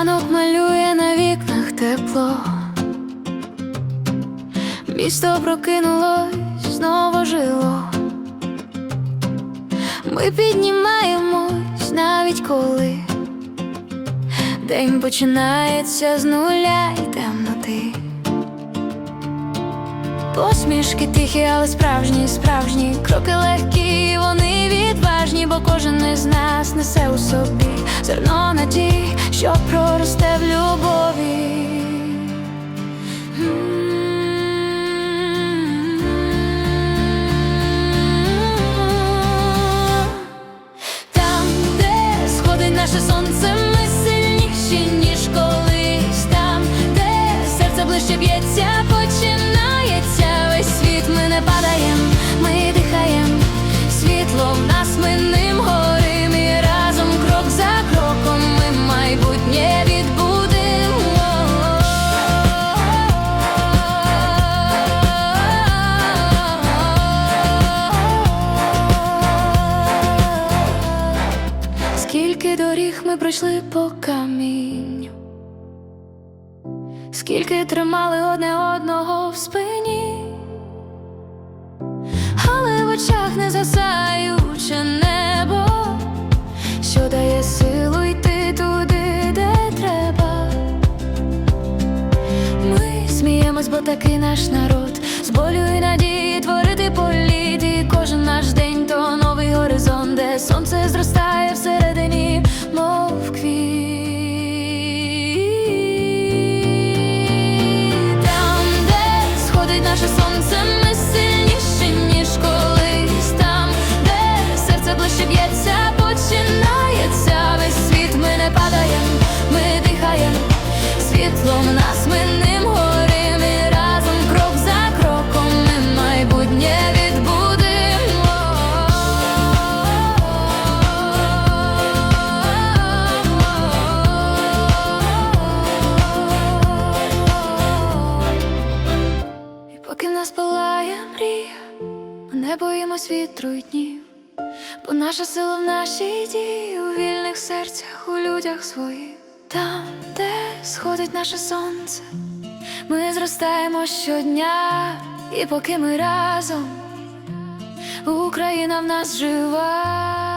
Ранок малює на вікнах тепло, місто прокинулось, знову жило. Ми піднімаємось навіть коли день починається з нуля і темноти. Посмішки тихі, але справжні, справжні кроки легкі, вони відважні, бо кожен із нас несе у собі зерно надії що проросте в любові. Скільки доріг ми пройшли по камінню, скільки тримали одне одного в спині, але в очах не засаюче небо, що дає силу йти туди, де треба. Ми сміємось, бо такий наш народ, з болю і надії сонце, сильніші, ніж колись. Там, де серце ближче б'ється, починається не боїмось вітру й днів, бо наша сила в нашій дії, у вільних серцях, у людях своїх. Там, де сходить наше сонце, ми зростаємо щодня, і поки ми разом, Україна в нас жива.